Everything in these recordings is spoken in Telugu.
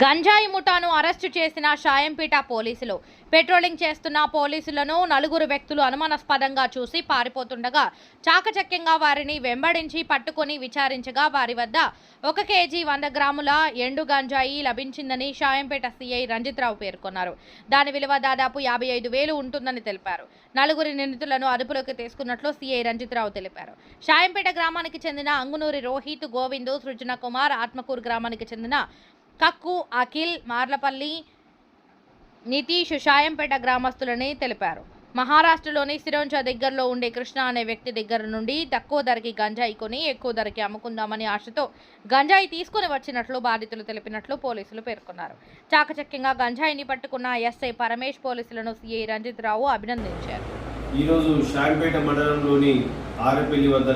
గంజాయి ముఠాను అరెస్టు చేసిన షాయంపేట పోలీసులు. పెట్రోలింగ్ చేస్తున్న పోలీసులను నలుగురు వ్యక్తులు అనుమానాస్పదంగా చూసి పారిపోతుండగా చాకచక్యంగా వారిని వెంబడించి పట్టుకొని విచారించగా వారి వద్ద ఒక కేజీ వంద గ్రాముల ఎండు గంజాయి లభించిందని షాయంపేట సీఐ రంజిత్రావు పేర్కొన్నారు. దాని విలువ దాదాపు యాభై ఐదు వేలు ఉంటుందని తెలిపారు. నలుగురి నిందితులను అదుపులోకి తీసుకున్నట్లు సీఐ రంజిత్రావు తెలిపారు. షాయంపేట గ్రామానికి చెందిన అంగునూరి రోహిత్ గోవిందు సృజన కుమార్ ఆత్మకూరు గ్రామానికి చెందిన కక్కు అఖిల్ మార్లపల్లి నితీష్ షాయంపేట గ్రామస్తులని తెలిపారు. మహారాష్ట్రలోని సిరోంచా దగ్గరలో ఉండే కృష్ణ అనే వ్యక్తి దగ్గర నుండి తక్కువ ధరకి గంజాయి కొని ఎక్కువ ధరకి అమ్ముకుందామని ఆశతో గంజాయి తీసుకుని వచ్చినట్లు బాధితులు తెలిపినట్లు పోలీసులు పేర్కొన్నారు. చాకచక్యంగా గంజాయిని పట్టుకున్న ఎస్ఐ పరమేష్ పోలీసులను సిఐ రంజిత్ రావు అభినందించారు. ఈరోజు షాంపేట మండలంలోని ఆరపల్లి వద్ద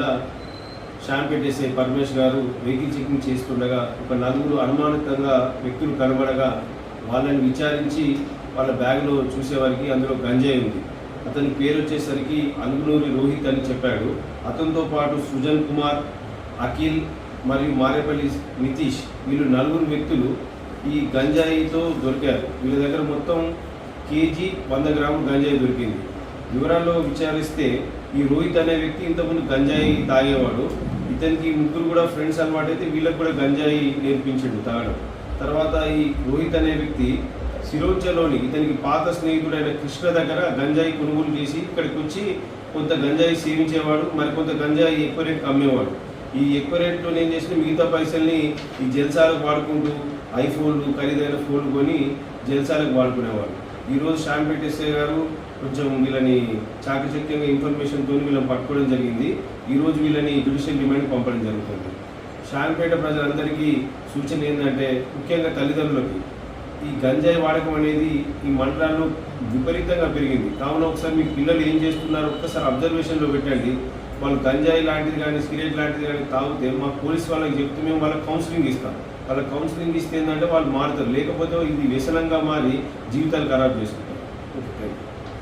షాంపేట ఎస్ఐ పరమేష్ గారు వెహికల్ చెకింగ్ చేస్తుండగా ఒక నలుగురు అనుమానితంగా వ్యక్తులు కనబడగా వాళ్ళని విచారించి వాళ్ళ బ్యాగ్లో చూసేవారికి అందులో గంజాయి ఉంది. అతని పేరు వచ్చేసరికి అంగునూరి రోహిత్ అని చెప్పాడు. అతనితో పాటు సుజన్ కుమార్ అఖిల్ మరియు మారేపల్లి నితీష్ వీళ్ళు నలుగురు వ్యక్తులు ఈ గంజాయితో దొరికారు. వీళ్ళ దగ్గర మొత్తం కేజీ వంద గ్రాములు గంజాయి దొరికింది. వివరాల్లో విచారిస్తే ఈ రోహిత్ అనే వ్యక్తి ఇంతకుముందు గంజాయి తాగేవాడు. ఇతనికి ముగ్గురు కూడా ఫ్రెండ్స్ అనమాట అయితే వీళ్ళకి కూడా గంజాయి నేర్పించాడు తాగడం. తర్వాత ఈ రోహిత్ అనే వ్యక్తి సిరోజలోని ఇతనికి పాత స్నేహితుడైన కృష్ణ దగ్గర గంజాయి కొనుగోలు చేసి ఇక్కడికి వచ్చి కొంత గంజాయి సేవించేవాడు మరి కొంత గంజాయి ఎక్కువ రేట్కి అమ్మేవాడు. ఈ ఎక్కువ రేట్లో ఏం చేసిన మిగతా పైసల్ని ఈ జల్సాలకు వాడుకుంటూ ఐఫోన్లు ఖరీదైన ఫోన్లు కొని జల్సాలకు వాడుకునేవాడు. ఈరోజు శ్యామ్ ఎస్ఐ గారు కొంచెం వీళ్ళని చాకచక్యంగా ఇన్ఫర్మేషన్తో వీళ్ళని పట్టుకోవడం జరిగింది. ఈరోజు వీళ్ళని జ్యుడిషియల్ రిమాండ్ పంపడం జరుగుతుంది. షాంపేట ప్రజలందరికీ సూచన ఏంటంటే ముఖ్యంగా తల్లిదండ్రులకి ఈ గంజాయి వాడకం అనేది ఈ మండలాల్లో విపరీతంగా పెరిగింది. కావున ఒకసారి మీ పిల్లలు ఏం చేస్తున్నారో? ఒక్కసారి అబ్జర్వేషన్లో పెట్టండి. వాళ్ళు గంజాయి లాంటిది కానీ సిగరెట్ లాంటిది కానీ తాగితే మా పోలీస్ వాళ్ళకి చెప్తే మేము వాళ్ళకి కౌన్సిలింగ్ ఇస్తాం. వాళ్ళకి కౌన్సిలింగ్ ఇస్తే ఏంటంటే వాళ్ళు మారుతారు. లేకపోతే ఇది వ్యసనంగా మారి జీవితాలు ఖరాబ్ చేసుకుంటారు. Okay thank you